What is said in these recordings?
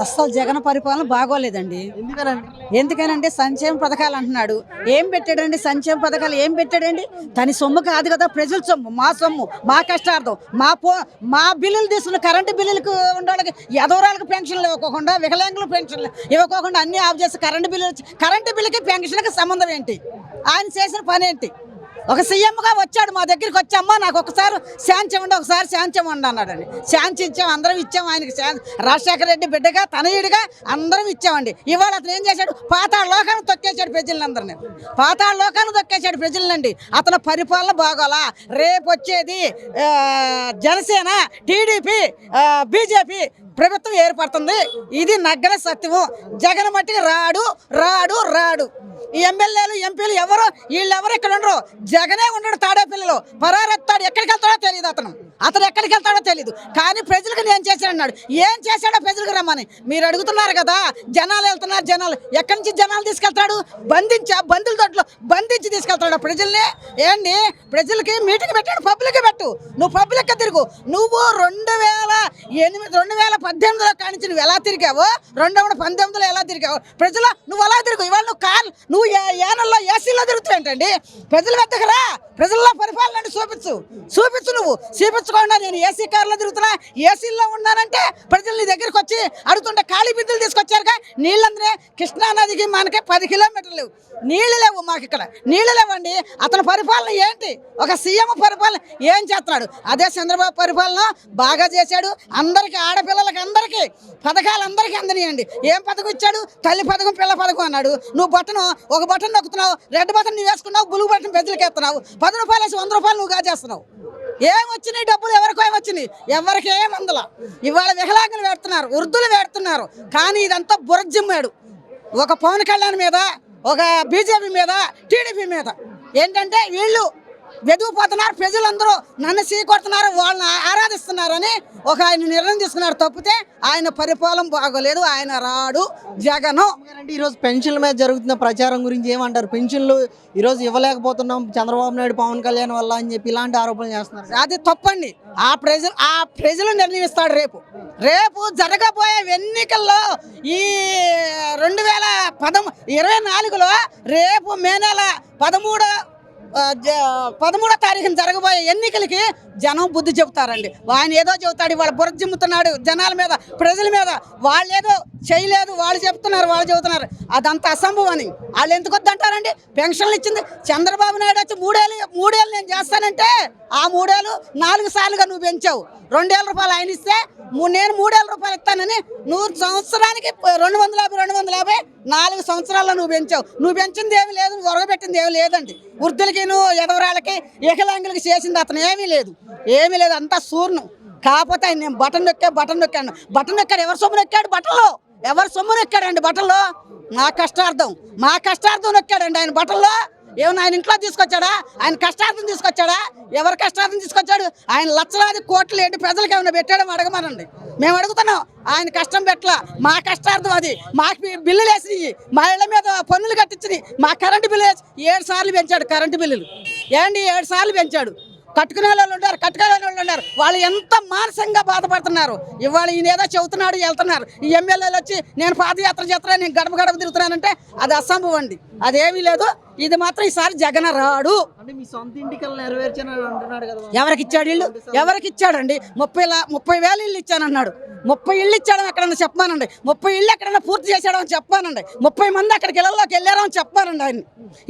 అస్సలు జగన్ పరిపాలన బాగోలేదండి. ఎందుకనండి? ఎందుకనంటే సంక్షేమ పథకాలు అంటున్నాడు. ఏం పెట్టాడండి? సంక్షేమ పథకాలు ఏం పెట్టాడండి? తని సొమ్ము కాదు కదా ప్రజల సొమ్ము మా సొమ్ము మా కష్టార్థం మా పో మా బిల్లులు తీసుకున్న కరెంటు బిల్లులకు ఉండడానికి ఎదవరాలకు పెన్షన్లు ఇవ్వకోకుండా వికలాంగులు పెన్షన్లు ఇవ్వకోకుండా అన్ని ఆఫ్ చేసి కరెంటు బిల్లు కరెంటు బిల్లుకి పెన్షన్కి సంబంధం ఏంటి? ఆయన చేసిన పని ఏంటి? ఒక సీఎంగా వచ్చాడు మా దగ్గరికి వచ్చామ్మా నాకు ఒకసారి శాంతి ఇవ్వండి ఒకసారి శాంతి ఇవ్వండి అన్నాడండి. శాంతి ఇచ్చాం అందరం ఇచ్చాం ఆయనకి శాంతి రాజశేఖర రెడ్డి బిడ్డగా తనయుడిగా అందరం ఇచ్చామండి. ఇవాళ అతను ఏం చేశాడు? పాతాళ లోకాన్ని తొక్కేశాడు ప్రజలందరినీ. పాతాళ లోకాన్ని తొక్కేశాడు ప్రజలండి. అతని పరిపాలన బాగోలా. రేపు వచ్చేది జనసేన టీడీపీ బీజేపీ ప్రభుత్వం ఏర్పడుతుంది. ఇది నగ్గల సత్యము. జగన్ మట్టికి రాడు రాడు రాడు. ఈ ఎమ్మెల్యేలు ఎంపీలు ఎవరు వీళ్ళెవరు ఇక్కడ ఉండరు. జగనే ఉండడు తాడేపల్లిలో పరారెత్తాడు. ఎక్కడికి వెళ్తాడో తెలియదు అతను. అతను ఎక్కడికి వెళ్తాడో తెలియదు కానీ ప్రజలకు నేను చేశానన్నాడు. ఏం చేశాడో ప్రజలకు రమ్మని. మీరు అడుగుతున్నారు కదా జనాలు వెళ్తున్నారు జనాలు. ఎక్కడి నుంచి జనాలు తీసుకెళ్తాడు? బంధించా బంధుల దొడ్లో బంధించి తీసుకెళ్తాడు ప్రజల్ని. ఏంటి ప్రజలకి మీటింగ్ పెట్టాడు పబ్లిక్ పెట్టు. నువ్వు పబ్లిక్ తిరుగు. నువ్వు రెండు వేల ఎనిమిది రెండు వేల పద్దెనిమిదిలో కానించి నువ్వు ఎలా తిరిగావో రెండు వేల పంతొమ్మిదిలో ఎలా తిరిగావు ప్రజలు నువ్వు అలా తిరుగు. ఇవాళ నువ్వు కార్ నువ్వు ఏ- ఏనల్లో ఏసీలో తిరుగుతావేంటండి ప్రజల వద్దకు రా. ప్రజల్లో పరిపాలన చూపించు. చూపించు నువ్వు. చూపించకుండా నేను ఏసీ కార్లో తిరుగుతున్నా ఏసీల్లో ఉన్నానంటే ప్రజలు నీ దగ్గరికి వచ్చి అడుగుతుంటే ఖాళీ బిద్దులు తీసుకొచ్చారుగా. నీళ్ళందరే కృష్ణా నదికి మనకి పది కిలోమీటర్లు. లేవు నీళ్ళు లేవు మాకు ఇక్కడ. నీళ్ళు లేవండి. అతని పరిపాలన ఏంటి? ఒక సీఎం పరిపాలన ఏం చేస్తున్నాడు? అదే చంద్రబాబు పరిపాలన బాగా చేశాడు. అందరికీ ఆడపిల్లలకి అందరికీ పథకాలు అందరికీ అందనియండి. ఏం పథకం ఇచ్చాడు? తల్లి పథకం పిల్ల పథకం అన్నాడు. నువ్వు బటన్ ఒక బటన్ నొక్కుతున్నావు రెడ్ బటన్ నువ్వు వేసుకున్నావు బులుగు బటన్ పెద్దలకి ఎత్తున్నావు పది రూపాయలు వేసి వంద రూపాయలు నువ్వు కాజేస్తున్నావు ఏం వచ్చినాయి డబ్బులు? ఎవరికో ఏం వచ్చినాయి? ఎవరికి ఏం అందల ఇవాళ వికలాంగులు పెడుతున్నారు వృద్ధులు పెడుతున్నారు. కానీ ఇదంతా బురజిమ్మాడు ఒక పవన్ కళ్యాణ్ మీద ఒక బీజేపీ మీద టీడీపీ మీద. ఏంటంటే వీళ్ళు వెదిగిపోతున్నారు. ప్రజలందరూ నన్ను సీకొడుతున్నారు వాళ్ళని ఆరాధిస్తున్నారని ఒక ఆయన నిర్ణయం తీసుకున్నారు. తప్పితే ఆయన పరిపాలన బాగోలేదు ఆయన రాడు జగను. అంటే ఈరోజు పెన్షన్ల మీద జరుగుతున్న ప్రచారం గురించి ఏమంటారు? పెన్షన్లు ఈరోజు ఇవ్వలేకపోతున్నాం చంద్రబాబు నాయుడు పవన్ కళ్యాణ్ వల్ల అని చెప్పి ఇలాంటి ఆరోపణలు చేస్తున్నారు అది తప్పండి. ఆ ప్రజలు ఆ ప్రజలు నిర్ణయిస్తాడు రేపు. రేపు జరగబోయే ఎన్నికల్లో ఈ రెండు వేల పదము ఇరవై నాలుగులో రేపు మే నెల పదమూడు పదమూడో తారీఖున జరగబోయే ఎన్నికలకి జనం బుద్ధి చెబుతారండి. ఆయన ఏదో చెబుతాడు వాళ్ళ బుర్ర జిమ్ముతున్నాడు జనాల మీద ప్రజల మీద. వాళ్ళు ఏదో చేయలేదు వాళ్ళు చెప్తున్నారు వాళ్ళు చెబుతున్నారు. అదంతా అసంభవం అని వాళ్ళు ఎందుకు వద్దంటారండి? పెన్షన్లు ఇచ్చింది చంద్రబాబు నాయుడు వచ్చి మూడేళ్ళు మూడేళ్ళు నేను చేస్తానంటే ఆ మూడేళ్ళు నాలుగు సార్లుగా నువ్వు పెంచావు. రెండేళ్ళ రూపాయలు ఆయన ఇస్తే నేను మూడేళ్ళ రూపాయలు ఇస్తానని నువ్వు సంవత్సరానికి రెండు వందల యాభై రెండు వందల యాభై నాలుగు సంవత్సరాల్లో నువ్వు పెంచావు. నువ్వు పెంచింది ఏమీ లేదు నువ్వు ఒరగబెట్టింది ఏమి లేదండి. వృద్ధులకి నువ్వు ఎదవరాలకి ఏకలాంగులకి చేసింది అతను ఏమీ లేదు. ఏమీ లేదు అంతా సూర్ణం. కాకపోతే ఆయన నేను బటన్ నొక్కా బటన్ నొక్కాను బటన్ నొక్కాడు ఎవరు సొమ్ము నొక్కాడు బటన్లో? ఎవరు సొమ్ము నొక్కాడండి బటన్లో? మా కష్టార్థం. మా కష్టార్థం నొక్కాడండి ఆయన బటన్లో? ఏమన్నా ఆయన ఇంట్లో తీసుకొచ్చాడా? ఆయన కష్టార్థం తీసుకొచ్చాడా? ఎవరు కష్టార్థం తీసుకొచ్చాడు? ఆయన లక్షలాది కోట్లు ఏంటి ప్రజలకు ఏమైనా పెట్టాడో అడగమనండి. మేము అడుగుతున్నాం ఆయన కష్టం పెట్టలా మా కష్టార్థం అది. మాకు బిల్లులు వేసినవి మా ఇళ్ళ మీద పన్నులు కట్టించినవి మా కరెంటు బిల్లు వేసి ఏడు సార్లు పెంచాడు కరెంటు బిల్లులు. ఏంటి ఏడు సార్లు పెంచాడు? కట్టుకునే వాళ్ళు ఉన్నారు కట్టుకునే వాళ్ళు ఉన్నారు. వాళ్ళు ఎంత మానసికంగా బాధపడుతున్నారు. ఇవాళ ఈయన ఏదో చెబుతున్నాడు వెళ్తున్నారు. ఈ ఎమ్మెల్యేలు వచ్చి నేను పాదయాత్ర చేస్తున్నా నేను గడప గడప తిరుగుతున్నానంటే అది అసంభవం అండి. అదేమీ లేదు. ఇది మాత్రం ఈసారి జగన్ రాడు. ఎవరికి ఇచ్చాడు ఇల్లు ఎవరికి ఇచ్చాడండి? ముప్పై ముప్పై వేలు ఇల్లు ఇచ్చానన్నాడు. ముప్పై ఇల్లు ఇచ్చాడని ఎక్కడన్నా చెప్పానండి? ముప్పై ఇల్లు ఎక్కడన్నా పూర్తి చేశాడని చెప్పానండి? ముప్పై మంది అక్కడికి ఇళ్ళలోకి వెళ్ళారో అని చెప్పానండి ఆయన.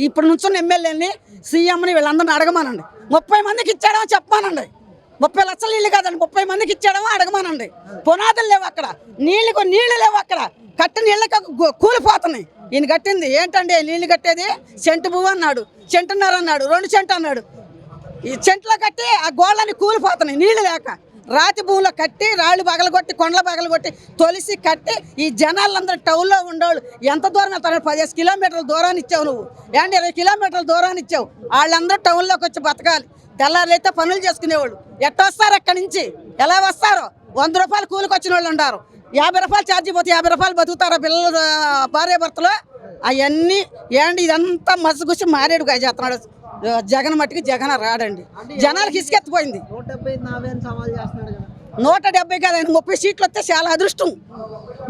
ఇప్పుడు నుంచున్న ఎమ్మెల్యేని సీఎంని వీళ్ళందరిని అడగమానండి. ముప్పై మందికి ఇచ్చాడమో చెప్పానండి. ముప్పై లక్షల ఇల్లు కాదండి ముప్పై మందికి ఇచ్చాడమో అడగమానండి. పునాదులు లేవు అక్కడ. నీళ్ళకు నీళ్ళు లేవు అక్కడ. కట్టిన నీళ్ళకి కూలిపోతున్నాయి. ఈయన కట్టింది ఏంటండి నీళ్ళు కట్టేది? సెంటు పువ్వు అన్నాడు సెంటున్నర అన్నాడు రెండు సెంటు అన్నాడు. ఈ చెంట్లో కట్టి ఆ గోళ్ళని కూలిపోతున్నాయి నీళ్ళు లేక. రాతి భూమిలో కట్టి రాళ్ళు పగలగొట్టి కొండల పగలగొట్టి తొలిసి కట్టి ఈ జనాలందరూ టౌన్లో ఉండేవాళ్ళు. ఎంత దూరం వెళ్తారు? పదిహేను కిలోమీటర్ల దూరాన్ని ఇచ్చావు నువ్వు. ఏంటి ఇరవై కిలోమీటర్ల దూరాన్ని ఇచ్చావు? వాళ్ళందరూ టౌన్లోకి వచ్చి బతకాలి. తెల్లారులైతే పనులు చేసుకునేవాళ్ళు. ఎట్ట వస్తారు అక్కడి నుంచి? ఎలా వస్తారు? వంద రూపాయలు కూలికి వచ్చిన వాళ్ళు ఉన్నారు. యాభై రూపాయలు ఛార్జీ పోతే యాభై రూపాయలు బతుకుతారా పిల్లలు ఆ, భార్య అవన్నీ ఏంటి ఇదంతా మసగుసి మారేడు గాయ చేస్తున్నాడు. జగన్ మట్టికి జగన్ రాడండి. జనాలకి ఇసుకెత్తిపోయింది నూట డెబ్బై ఐదు నావే అని సవాల్ చేస్తున్నాడు కదా. నూట డెబ్బై కాదు ఆయన ముప్పై సీట్లు వస్తే చాలా అదృష్టం.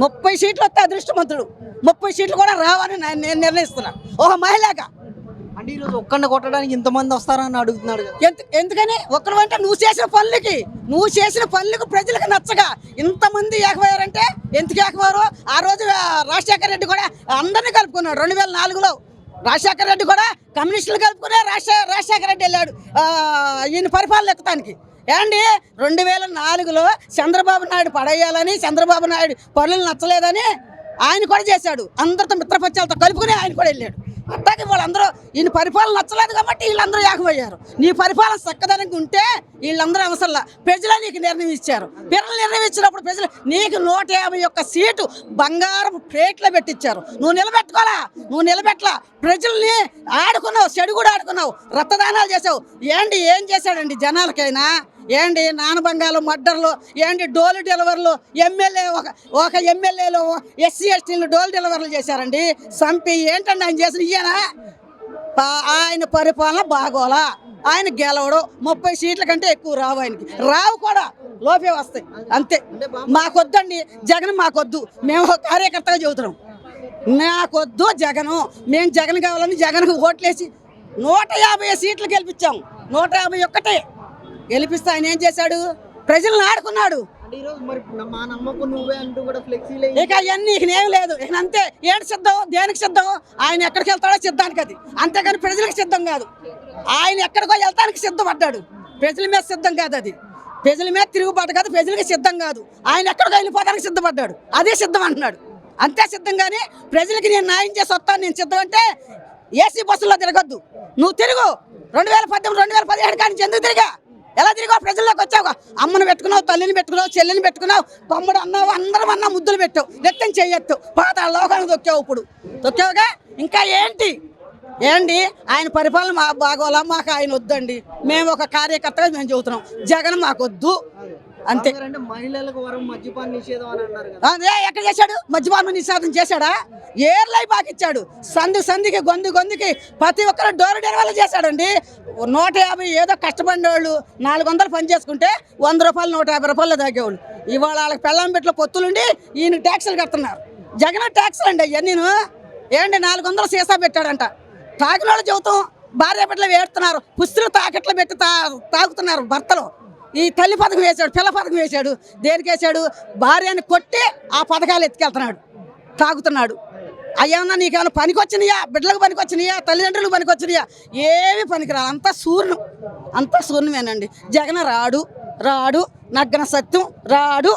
ముప్పై సీట్లు వస్తే అదృష్టవంతుడు. ముప్పై సీట్లు కూడా రావని నేను నేను నిర్ణయిస్తున్నా. ఒక మహిళగా అంటే ఈరోజు ఒక్కడిని కొట్టడానికి ఇంతమంది వస్తారని అడుగుతున్నాడు ఎందుకని? ఒక్కరు అంటే నువ్వు చేసిన పనులకి నువ్వు చేసిన పనులకు ప్రజలకు నచ్చగా ఇంతమంది ఏకమయ్యారంటే ఎందుకు ఏకమయ్యారు? ఆ రోజు రాజశేఖర రెడ్డి కూడా అందరినీ కలుపుకున్నాడు. రెండు వేల నాలుగులో రాజశేఖర రెడ్డి కూడా కమ్యూనిస్టులు కలుపుకునే రాజశేఖర రాజశేఖర రెడ్డి వెళ్ళాడు. ఈయన పరిపాలన ఎక్కడానికి ఏమండి రెండు వేల నాలుగులో చంద్రబాబు నాయుడు పడేయాలని చంద్రబాబు నాయుడు పనులు నచ్చలేదని ఆయన కూడా చేశాడు. అందరితో మిత్రపక్షాలతో కలుపుకుని ఆయన కూడా వెళ్ళాడు. అట్లాగే వాళ్ళందరూ ఈయన పరిపాలన నచ్చలేదు కాబట్టి వీళ్ళందరూ ఏకమయ్యారు. నీ పరిపాలన చక్కదనంగా ఉంటే వీళ్ళందరూ అవసరంలా. ప్రజలే నీకు నిర్ణయం ఇచ్చారు. ప్రజలు నిర్ణయం ఇచ్చినప్పుడు ప్రజలు నీకు నూట యాభై ఒక్క సీటు బంగారం ప్లేట్లో పెట్టించారు నువ్వు నిలబెట్టుకోవాలా? నువ్వు నిలబెట్టలా? ప్రజల్ని ఆడుకున్నావు చెడు కూడా ఆడుకున్నావు రక్తదానాలు చేసావు. ఏంటి ఏం చేశాడండి జనాలకైనా? ఏంటి నానబంగాలు మడ్డర్లు ఏంటి డోలు డెలివర్లు ఎమ్మెల్యే ఒక ఒక ఎమ్మెల్యేలు ఎస్సీ ఎస్టీలు డోలు డెలివర్లు చేశారండి. సంపి ఏంటండి ఆయన చేసిన ఇయ్యనా ఆయన పరిపాలన బాగోలా. ఆయన గెలవడం. ముప్పై సీట్ల కంటే ఎక్కువ రావు ఆయనకి. రావు కూడా లోపే వస్తాయి. అంతే. మాకొద్దండి. జగన్ మాకొద్దు. మేము ఒక కార్యకర్తగా చెబుతున్నాం. నాకొద్దు జగను. మేము జగన్ కావాలని జగన్కు ఓట్లేసి నూట యాభై సీట్లు గెలిపించాం. నూట యాభై ఒక్కటే. గెలిపిస్తే ఆయన ఏం చేశాడు? ప్రజలను ఆడుకున్నాడు. ఇక అవన్నీ ఇక ఏం లేదు. ఇక అంతే. ఏడు సిద్ధం? దేనికి సిద్ధం? ఆయన ఎక్కడికి వెళ్తాడో సిద్ధానికి అది. అంతేగాని ప్రజలకు సిద్ధం కాదు. ఆయన ఎక్కడికో వెళ్తానికి సిద్ధపడ్డాడు. ప్రజల మీద సిద్ధం కాదు అది. ప్రజల మీద తిరుగుబాటు కాదు ప్రజలకి సిద్ధం కాదు. ఆయన ఎక్కడికో వెళ్ళిపోతానికి సిద్ధపడ్డాడు. అదే సిద్ధం అంటున్నాడు. అంతే సిద్ధం కానీ ప్రజలకి నేను న్యాయం చేసి వస్తాను నేను సిద్ధం అంటే ఏసీ బస్సుల్లో తిరగొద్దు. నువ్వు తిరుగు. రెండు వేల పద్దెనిమిది రెండు వేల పదిహేడు కానీ ఎందుకు తిరిగా? ఎలా తిరిగావు? ప్రజల్లోకి వచ్చావు అమ్మను పెట్టుకున్నావు తల్లిని పెట్టుకున్నావు చెల్లిని పెట్టుకున్నావు తమ్ముడు అన్నావు అందరం అన్నా ముద్దులు పెట్టావు. నెత్తం చేయొచ్చు పాత లోకానికి దొక్కావు ఇప్పుడు. దొక్కావుగా ఇంకా ఏంటి? ఏంటి? ఆయన పరిపాలన మా బాగోలా మాకు ఆయన వద్దండి. మేము ఒక కార్యకర్తగా మేము చెబుతున్నాం. జగన్ మాకు వద్దు అంతే. అంటే మహిళలకు వరం మద్యపాన నిషేధం అని అన్నారు కదా. అదే ఎక్కడ చేశాడు? మద్యపానం నిషేధం చేశాడా? ఏర్లై బాకి ఇచ్చాడు సంధి సంధికి గొంతు గొంతుకి ప్రతి ఒక్కరు డోర్ డెలివరీ చేశాడండి. నూట యాభై ఏదో కష్టపడిన వాళ్ళు నాలుగు వందలు పని చేసుకుంటే వంద రూపాయలు నూట యాభై రూపాయలు తాగేవాళ్ళు ఇవాళ వాళ్ళకి పెళ్ళం పెట్లో పొత్తులుండి ఈయన ట్యాక్సులు కడుతున్నారు. జగన్ ట్యాక్సులు అండి అవన్నీ ఏంటి నాలుగు వందలు సీసా పెట్టాడంట. తాగిన వాళ్ళు చెబుతాం భార్య బిడ్డలు వేడుతున్నారు పుస్తులు తాకట్లు పెట్టి తా తాగుతున్నారు భర్తలు. ఈ తల్లి పథకం వేశాడు పిల్ల పథకం వేశాడు. దేనికి వేశాడు? భార్యని కొట్టి ఆ పథకాలు ఎత్తుకెళ్తున్నాడు తాగుతున్నాడు. అయ్యన్నా నీకేమైనా పనికొచ్చినాయా? బిడ్డలకు పనికొచ్చినాయా? తల్లిదండ్రులకు పనికొచ్చినాయా? ఏమి పనికిరాదు. అంతా శూర్ణం అంతా శూన్యమేనండి జగన్ రాడు రాడు నగ్గన సత్యం రాడు